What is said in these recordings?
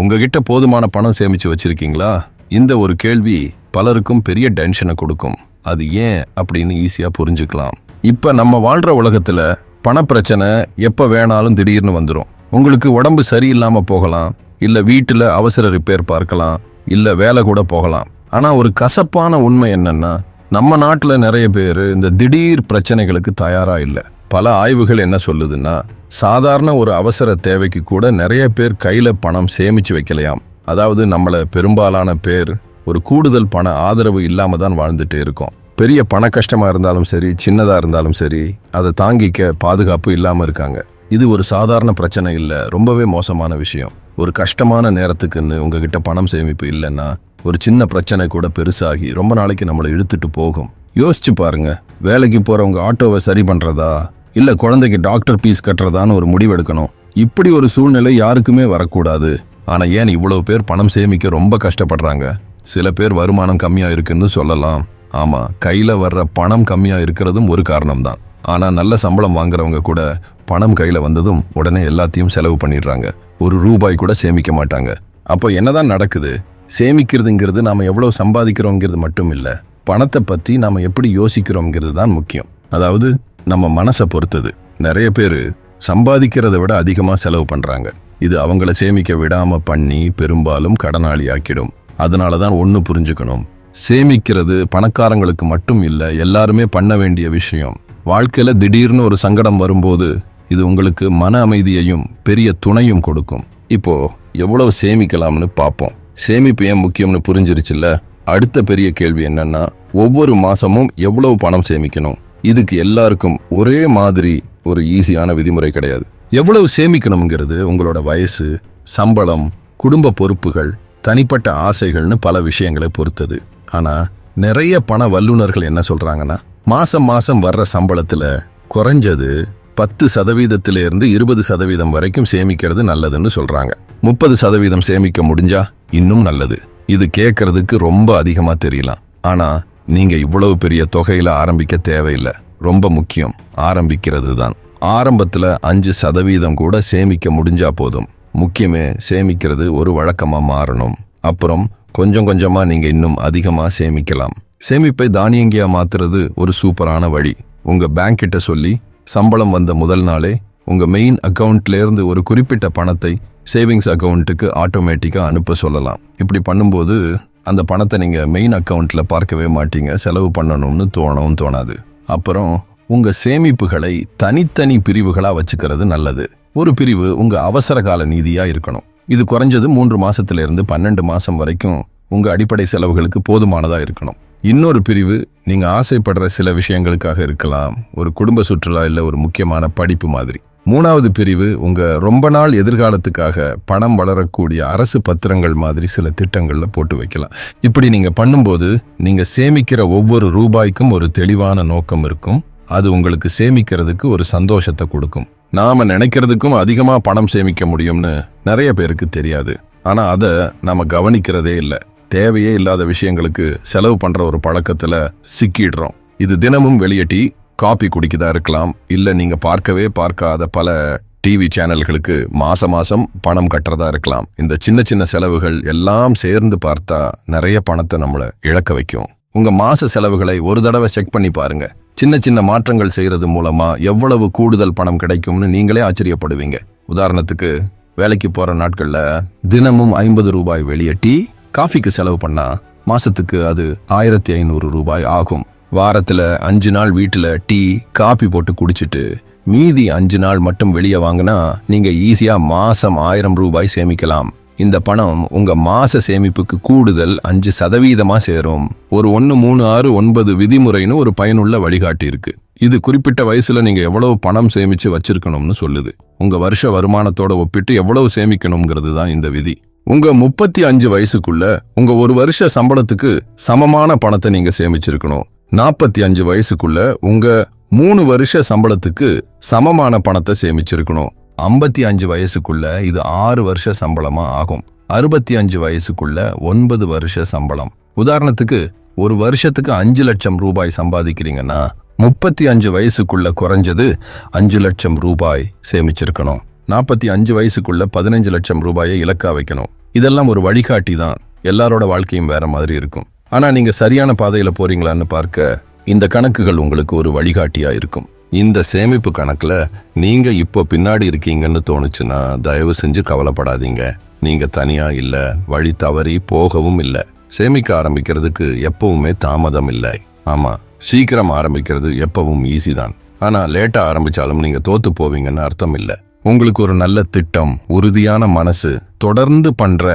உங்ககிட்ட போதுமான பணம் சேமிச்சு வச்சிருக்கீங்களா? இந்த ஒரு கேள்வி பலருக்கும் பெரிய டென்ஷனை கொடுக்கும். அது ஏன் அப்படின்னு ஈஸியாக புரிஞ்சுக்கலாம். இப்போ நம்ம வாழ்கிற உலகத்தில் பணப்பிரச்சனை எப்போ வேணாலும் திடீர்னு வந்துடும் உங்களுக்கு உடம்பு சரியில்லாமல் போகலாம் இல்லை வீட்டில் அவசர ரிப்பேர் பார்க்கலாம் இல்லை வேலை கூட போகலாம். ஆனால் ஒரு கசப்பான உண்மை என்னென்னா நம்ம நாட்டில் நிறைய பேர் இந்த திடீர் பிரச்சனைகளுக்கு தயாராக இல்லை. பல ஆய்வுகள் என்ன சொல்லுதுன்னா சாதாரண ஒரு அவசர தேவைக்கு கூட நிறைய பேர் கையில் பணம் சேமித்து வைக்கலையாம். அதாவது நம்மளை பெரும்பாலான பேர் ஒரு கூடுதல் பண ஆதரவு இல்லாமல் தான் வாழ்ந்துட்டு இருக்கோம். பெரிய பண கஷ்டமாக இருந்தாலும் சரி சின்னதாக இருந்தாலும் சரி அதை தாங்கிக்க பாதுகாப்பு இல்லாமல் இருக்காங்க. இது ஒரு சாதாரண பிரச்சனை இல்லை ரொம்பவே மோசமான விஷயம். ஒரு கஷ்டமான நேரத்துக்குன்னு உங்ககிட்ட பணம் சேமிப்பு இல்லைன்னா ஒரு சின்ன பிரச்சனை கூட பெருசாகி ரொம்ப நாளைக்கு நம்மளை இழுத்துட்டு போகும். யோசிச்சு பாருங்க வேலைக்கு போகிறவங்க ஆட்டோவை சரி பண்ணுறதா இல்லை குழந்தைக்கு டாக்டர் பீஸ் கட்டுறதான்னு ஒரு முடிவெடுக்கணும். இப்படி ஒரு சூழ்நிலை யாருக்குமே வரக்கூடாது. ஆனால் ஏன் இவ்வளோ பேர் பணம் சேமிக்க ரொம்ப கஷ்டப்படுறாங்க? சில பேர் வருமானம் கம்மியாக இருக்குன்னு சொல்லலாம். ஆமாம் கையில் வர்ற பணம் கம்மியாக இருக்கிறதும் ஒரு காரணம்தான். ஆனால் நல்ல சம்பளம் வாங்குறவங்க கூட பணம் கையில் வந்ததும் உடனே எல்லாத்தையும் செலவு பண்ணிடுறாங்க. ஒரு ரூபாய் கூட சேமிக்க மாட்டாங்க. அப்போ என்னதான் நடக்குது? சேமிக்கிறதுங்கிறது நாம் எவ்வளோ சம்பாதிக்கிறோங்கிறது மட்டும் இல்லை பணத்தை பற்றி நாம் எப்படி யோசிக்கிறோங்கிறது தான் முக்கியம். அதாவது நம்ம மனசை பொறுத்தது. நிறைய பேர் சம்பாதிக்கிறத விட அதிகமாக செலவு பண்ணுறாங்க இது அவங்கள சேமிக்க விடாமல் பண்ணி பெரும்பாலும் கடனாளி ஆக்கிடும் அதனால தான் ஒன்று புரிஞ்சுக்கணும். சேமிக்கிறது பணக்காரங்களுக்கு மட்டும் இல்லை எல்லாருமே பண்ண வேண்டிய விஷயம். வாழ்க்கையில் திடீர்னு ஒரு சங்கடம் வரும்போது இது உங்களுக்கு மன அமைதியையும் பெரிய துணையும் கொடுக்கும். இப்போ எவ்வளவு சேமிக்கலாம்னு பார்ப்போம் சேமிப்பு ஏன் முக்கியம்னு புரிஞ்சிருச்சுல்ல? அடுத்த பெரிய கேள்வி என்னன்னா ஒவ்வொரு மாசமும் எவ்வளவு பணம் சேமிக்கணும்? இதுக்கு எல்லாருக்கும் ஒரே மாதிரி ஒரு ஈஸியான விதிமுறை கிடையாது. எவ்வளவு சேமிக்கணுங்கிறது உங்களோட வயசு சம்பளம் குடும்ப பொறுப்புகள் தனிப்பட்ட ஆசைகள்னு பல விஷயங்களை பொறுத்தது. ஆனா நிறைய பண வல்லுநர்கள் என்ன சொல்றாங்கன்னா மாசம் மாசம் வர்ற சம்பளத்துல குறைஞ்சது பத்து சதவீதத்திலிருந்து இருபது சதவீதம் வரைக்கும் சேமிக்கிறது நல்லதுன்னு சொல்றாங்க. முப்பது சதவீதம் சேமிக்க முடிஞ்சா இன்னும் நல்லது. இது கேட்கறதுக்கு ரொம்ப அதிகமா தெரியலாம். ஆனா நீங்க இவ்வளவு பெரிய தொகையில ஆரம்பிக்க தேவையில்லை. ரொம்ப முக்கியம். ஆரம்பிக்கிறது தான் ஆரம்பத்துல அஞ்சு சதவீதம் கூட சேமிக்க முடிஞ்சா போதும். முக்கியமே சேமிக்கிறது ஒரு வழக்கமா மாறணும். அப்புறம் கொஞ்சம் கொஞ்சமா நீங்க இன்னும் அதிகமா சேமிக்கலாம். சேமிப்பை தானியங்கியா மாத்துறது ஒரு சூப்பரான வழி. உங்க பேங்க் கிட்ட சொல்லி சம்பளம் வந்த முதல் நாளே உங்க மெயின் அக்கவுண்ட்ல இருந்து ஒரு குறிப்பிட்ட பணத்தை சேவிங்ஸ் அக்கவுண்ட்டுக்கு ஆட்டோமேட்டிக்காக அனுப்ப சொல்லலாம். இப்படி பண்ணும்போது அந்த பணத்தை நீங்கள் மெயின் அக்கௌண்ட்டில் பார்க்கவே மாட்டீங்க. செலவு பண்ணணும்னு தோணவும் தோணாது. அப்புறம் உங்கள் சேமிப்புகளை தனித்தனி பிரிவுகளாக வச்சுக்கிறது நல்லது. ஒரு பிரிவு உங்கள் அவசர கால நிதியா இருக்கணும். இது குறைஞ்சது மூன்று மாதத்துலேருந்து பன்னெண்டு மாதம் வரைக்கும் உங்கள் அடிப்படை செலவுகளுக்கு போதுமானதாக இருக்கணும். இன்னொரு பிரிவு நீங்கள் ஆசைப்படுற சில விஷயங்களுக்காக இருக்கலாம். ஒரு குடும்ப சுற்றுலா இல்லை ஒரு முக்கியமான படிப்பு மாதிரி. மூணாவது பிரிவு உங்கள் ரொம்ப நாள் எதிர்காலத்துக்காக பணம் வளரக்கூடிய அரசு பத்திரங்கள் மாதிரி சில திட்டங்களில் போட்டு வைக்கலாம். இப்படி நீங்கள் பண்ணும்போது நீங்கள் சேமிக்கிற ஒவ்வொரு ரூபாய்க்கும் ஒரு தெளிவான நோக்கம் இருக்கும். அது உங்களுக்கு சேமிக்கிறதுக்கு ஒரு சந்தோஷத்தை கொடுக்கும். நாம் நினைக்கிறதுக்கும் அதிகமாக பணம் சேமிக்க முடியும்னு நிறைய பேருக்கு தெரியாது. ஆனால் அதை நாம் கவனிக்கிறதே இல்லை. தேவையே இல்லாத விஷயங்களுக்கு செலவு பண்ணுற ஒரு பழக்கத்தில் சிக்கிடுறோம். இது தினமும் வெளியட்டி காப்பி குடிக்கதா இருக்கலாம் இல்லை நீங்கள் பார்க்கவே பார்க்காத பல டிவி சேனல்களுக்கு மாதம் மாசம் பணம் கட்டுறதா இருக்கலாம். இந்த சின்ன சின்ன செலவுகள் எல்லாம் சேர்ந்து பார்த்தா நிறைய பணத்தை நம்மளை இழக்க வைக்கும். உங்க மாச செலவுகளை ஒரு தடவை செக் பண்ணி பாருங்க. சின்ன சின்ன மாற்றங்கள் செய்யறது மூலமா எவ்வளவு கூடுதல் பணம் கிடைக்கும்னு நீங்களே ஆச்சரியப்படுவீங்க. உதாரணத்துக்கு வேலைக்கு போற நாட்கள்ல தினமும் ஐம்பது ரூபாய் வெளியே டீ காஃபிக்கு செலவு பண்ணா மாசத்துக்கு அது ஆயிரத்தி ஐநூறு ரூபாய் ஆகும். வாரத்தில் அஞ்சு நாள் வீட்டில் டீ காபி போட்டு குடிச்சிட்டு மீதி அஞ்சு நாள் மட்டும் வெளியே வாங்கினா நீங்கள் ஈஸியாக மாதம் ஆயிரம் ரூபாய் சேமிக்கலாம். இந்த பணம் உங்கள் மாத சேமிப்புக்கு கூடுதல் அஞ்சு சதவீதமாக சேரும். ஒரு ஒன்று மூணு ஆறு ஒன்பது விதிமுறைன்னு ஒரு பயனுள்ள வழிகாட்டி இருக்கு. இது குறிப்பிட்ட வயசுல நீங்க எவ்வளவு பணம் சேமிச்சு வச்சிருக்கணும்னு சொல்லுது. உங்க வருஷ வருமானத்தோட ஒப்பிட்டு எவ்வளவு சேமிக்கணுங்கிறது தான் இந்த விதி. உங்க முப்பத்தி அஞ்சு வயசுக்குள்ள உங்க ஒரு வருஷ சம்பளத்துக்கு சமமான பணத்தை நீங்க சேமிச்சிருக்கணும். நாற்பத்தி அஞ்சு வயசுக்குள்ள உங்க மூணு வருஷ சம்பளத்துக்கு சமமான பணத்தை சேமிச்சிருக்கணும். ஐம்பத்தி அஞ்சு வயசுக்குள்ள இது ஆறு வருஷ சம்பளமா ஆகும். அறுபத்தி அஞ்சு வயசுக்குள்ள ஒன்பது வருஷ சம்பளம். உதாரணத்துக்கு ஒரு வருஷத்துக்கு அஞ்சு லட்சம் ரூபாய் சம்பாதிக்கிறீங்கன்னா முப்பத்தி அஞ்சு வயசுக்குள்ள குறைஞ்சது அஞ்சு லட்சம் ரூபாய் சேமிச்சிருக்கணும். நாற்பத்தி அஞ்சு வயசுக்குள்ள பதினஞ்சு லட்சம் ரூபாயை இலக்கா வைக்கணும். இதெல்லாம் ஒரு வழிகாட்டி தான் எல்லாரோட வாழ்க்கையும் வேற மாதிரி இருக்கும். ஆனால் நீங்கள் சரியான பாதையில் போறீங்களான்னு பார்க்க இந்த கணக்குகள் உங்களுக்கு ஒரு வழிகாட்டியாக இருக்கும். இந்த சேமிப்பு கணக்கில் நீங்கள் இப்போ பின்னாடி இருக்கீங்கன்னு தோணுச்சுன்னா தயவு செஞ்சு கவலைப்படாதீங்க. நீங்கள் தனியாக இல்லை வழி தவறி போகவும் இல்லை. சேமிக்க ஆரம்பிக்கிறதுக்கு எப்பவுமே தாமதம் இல்லை. ஆமாம் சீக்கிரம் ஆரம்பிக்கிறது எப்பவும் ஈஸி தான். ஆனால் லேட்டாக ஆரம்பித்தாலும் நீங்கள் தோத்து போவீங்கன்னு அர்த்தம் இல்லை. உங்களுக்கு ஒரு நல்ல திட்டம் உறுதியான மனசு தொடர்ந்து பண்ணுற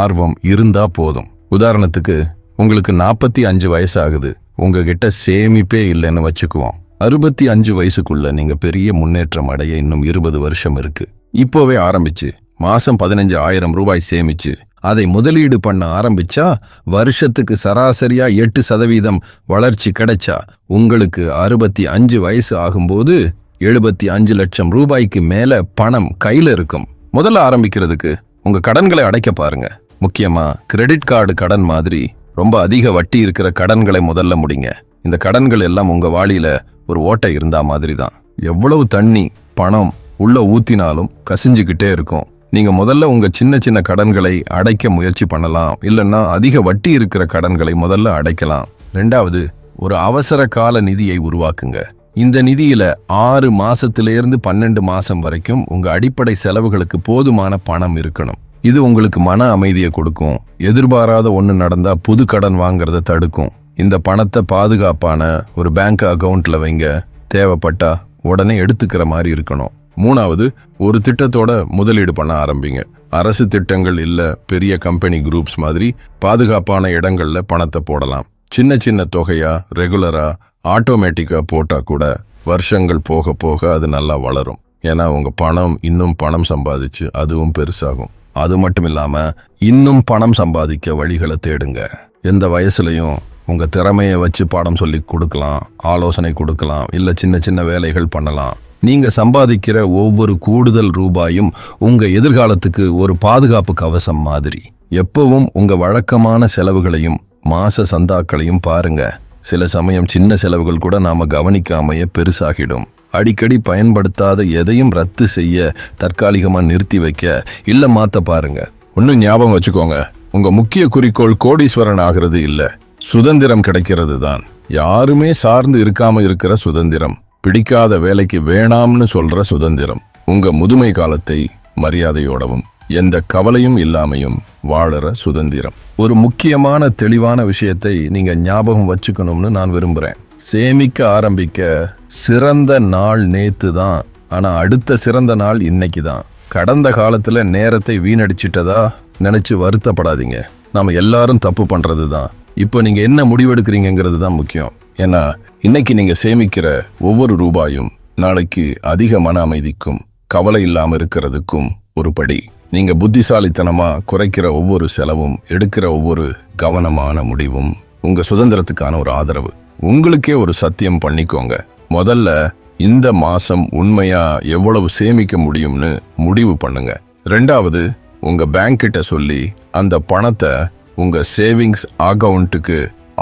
ஆர்வம் இருந்தால் போதும். உதாரணத்துக்கு உங்களுக்கு நாற்பத்தி அஞ்சு வயசு ஆகுது உங்ககிட்ட சேமிப்பே இல்லைன்னு வச்சுக்குவோம். அறுபத்தி அஞ்சு வயசுக்குள்ள நீங்க பெரிய முன்னேற்றம் அடைய இன்னும் இருபது வருஷம் இருக்கு. இப்போவே ஆரம்பிச்சு. மாசம் பதினஞ்சு ஆயிரம் ரூபாய் சேமிச்சு அதை முதலீடு பண்ண ஆரம்பிச்சா வருஷத்துக்கு சராசரியா எட்டு சதவீதம் வளர்ச்சி கிடைச்சா உங்களுக்கு அறுபத்தி அஞ்சு வயசு ஆகும்போது எழுபத்தி அஞ்சு லட்சம் ரூபாய்க்கு மேல பணம் கையில இருக்கும். முதல்ல ஆரம்பிக்கிறதுக்கு உங்க கடன்களை அடைக்க பாருங்க. முக்கியமா கிரெடிட் கார்டு கடன் மாதிரி ரொம்ப அதிக வட்டி இருக்கிற கடன்களை முதல்ல முடிங்க. இந்த கடன்கள் எல்லாம் உங்கள் வாளியில ஒரு ஓட்டை இருந்தா மாதிரி தான் எவ்வளவு தண்ணி பணம் உள்ள ஊத்தினாலும் கசிஞ்சுக்கிட்டே இருக்கும். நீங்கள் முதல்ல உங்கள் சின்ன சின்ன கடன்களை அடைக்க முயற்சி பண்ணலாம். இல்லைன்னா அதிக வட்டி இருக்கிற கடன்களை முதல்ல அடைக்கலாம். ரெண்டாவது ஒரு அவசர கால நிதியை உருவாக்குங்க. இந்த நிதியில ஆறு மாசத்திலிருந்து பன்னெண்டு மாசம் வரைக்கும் உங்க அடிப்படை செலவுகளுக்கு போதுமான பணம் இருக்கணும். இது உங்களுக்கு மன அமைதியை கொடுக்கும். எதிர்பாராத ஒன்று நடந்தால் புது கடன் வாங்குறத தடுக்கும். இந்த பணத்தை பாதுகாப்பான ஒரு பேங்க் அக்கவுண்ட்ல வைங்க. தேவைப்பட்டா உடனே எடுத்துக்கிற மாதிரி இருக்கணும். மூணாவது ஒரு திட்டத்தோட முதலீடு பண்ண ஆரம்பிங்க. அரசு திட்டங்கள் இல்லை பெரிய கம்பெனி குரூப்ஸ் மாதிரி பாதுகாப்பான இடங்களில் பணத்தை போடலாம். சின்ன சின்ன தொகையா ரெகுலரா ஆட்டோமேட்டிக்கா போட்டா கூட வருஷங்கள் போக போக அது நல்லா வளரும். ஏன்னா உங்க பணம் இன்னும் பணம் சம்பாதிச்சு அதுவும் பெருசாகும். அது மட்டும் இல்லாமல் இன்னும் பணம் சம்பாதிக்க வழிகளை தேடுங்க. எந்த வயசுலையும் உங்கள் திறமையை வச்சு பாடம் சொல்லி கொடுக்கலாம் ஆலோசனை கொடுக்கலாம் இல்லை சின்ன சின்ன வேலைகள் பண்ணலாம். நீங்கள் சம்பாதிக்கிற ஒவ்வொரு கூடுதல் ரூபாயும் உங்கள் எதிர்காலத்துக்கு ஒரு பாதுகாப்பு கவசம் மாதிரி. எப்பவும் உங்கள் வழக்கமான செலவுகளையும் மாச சந்தாக்களையும் பாருங்க. சில சமயம் சின்ன செலவுகள் கூட நாம கவனிக்காமையே பெருசாகிடும். அடிக்கடி பயன்படுத்தாத எதையும் ரத்து செய்ய தற்காலிகமாக நிறுத்தி வைக்க இல்லை மாற்ற பாருங்க. ஒன்றும் ஞாபகம் வச்சுக்கோங்க. உங்கள் முக்கிய குறிக்கோள் கோடீஸ்வரன் ஆகிறது இல்லை. சுதந்திரம் கிடைக்கிறது தான். யாருமே சார்ந்து இருக்காம இருக்கிற சுதந்திரம். பிடிக்காத வேலைக்கு வேணாம்னு சொல்ற சுதந்திரம். உங்க முதுமை காலத்தை மரியாதையோடவும் எந்த கவலையும் இல்லாமையும் வாழற சுதந்திரம். ஒரு முக்கியமான தெளிவான விஷயத்தை நீங்க ஞாபகம் வச்சுக்கணும்னு நான் விரும்புறேன். சேமிக்க ஆரம்பிக்க சிறந்த நாள் நேற்று தான். ஆனால் அடுத்த சிறந்த நாள் இன்னைக்கு தான். கடந்த காலத்தில் நேரத்தை வீணடிச்சிட்டதா நினச்சி வருத்தப்படாதீங்க. நாம் எல்லாரும் தப்பு பண்ணுறது தான். இப்போ நீங்கள் என்ன முடிவெடுக்கிறீங்கிறது தான் முக்கியம். ஏன்னா இன்னைக்கு நீங்கள் சேமிக்கிற ஒவ்வொரு ரூபாயும் நாளைக்கு அதிக மன அமைதிக்கும் கவலை இல்லாமல் இருக்கிறதுக்கும் ஒரு படி. நீங்கள் புத்திசாலித்தனமாக குறைக்கிற ஒவ்வொரு செலவும் எடுக்கிற ஒவ்வொரு கவனமான முடிவும் உங்கள் சுதந்திரத்துக்கான ஒரு ஆதரவு. உங்களுக்கே ஒரு சத்தியம் பண்ணிக்கோங்க. முதல்ல இந்த மாசம் உண்மையா எவ்வளவு சேமிக்க முடியும்னு முடிவு பண்ணுங்க. ரெண்டாவது உங்க பேங்க் கிட்ட சொல்லி அந்த பணத்தை உங்க சேவிங்ஸ் அக்கவுண்ட்டுக்கு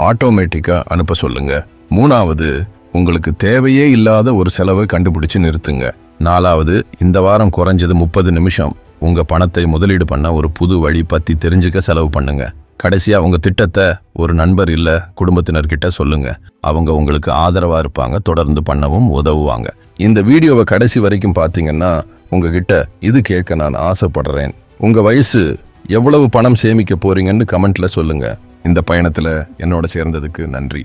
ஆட்டோமேட்டிக்கா அனுப்ப சொல்லுங்க. மூணாவது உங்களுக்கு தேவையே இல்லாத ஒரு செலவை கண்டுபிடிச்சு நிறுத்துங்க. நாலாவது இந்த வாரம் குறைஞ்சது முப்பது நிமிஷம் உங்க பணத்தை முதலீடு பண்ண ஒரு புது வழி பத்தி தெரிஞ்சுக்க செலவு பண்ணுங்க. கடைசியாக உங்கள் திட்டத்தை ஒரு நண்பர் இல்லை குடும்பத்தினர்கிட்ட சொல்லுங்கள் அவங்க உங்களுக்கு ஆதரவாக இருப்பாங்க தொடர்ந்து பண்ணவும் உதவுவாங்க. இந்த வீடியோவை கடைசி வரைக்கும் பார்த்தீங்கன்னா உங்ககிட்ட இது கேட்க நான் ஆசைப்படுறேன். உங்கள் வயசு எவ்வளவு பணம் சேமிக்க போகிறீங்கன்னு கமெண்ட்டில் சொல்லுங்கள் இந்த பயணத்தில் என்னோட சேர்ந்ததுக்கு நன்றி.